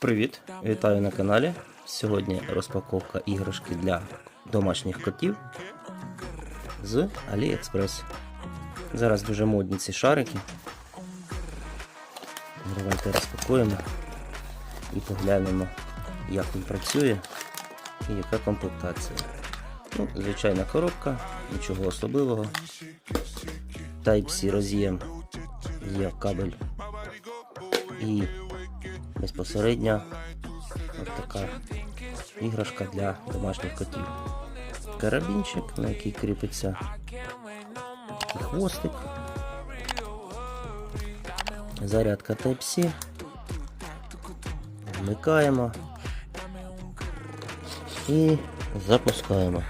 Привіт! Вітаю на каналі. Сьогодні розпаковка іграшки для домашніх котів з AliExpress. Зараз дуже модні ці шарики. Давайте розпакуємо і поглянемо, як він працює і яка комплектація. Ну, звичайна коробка, нічого особливого. Type-C роз'єм є кабель і безпосередньо от така іграшка для домашніх котів. Карабінчик, на який кріпиться хвостик, зарядка Type-C. Вмикаємо і запускаємо.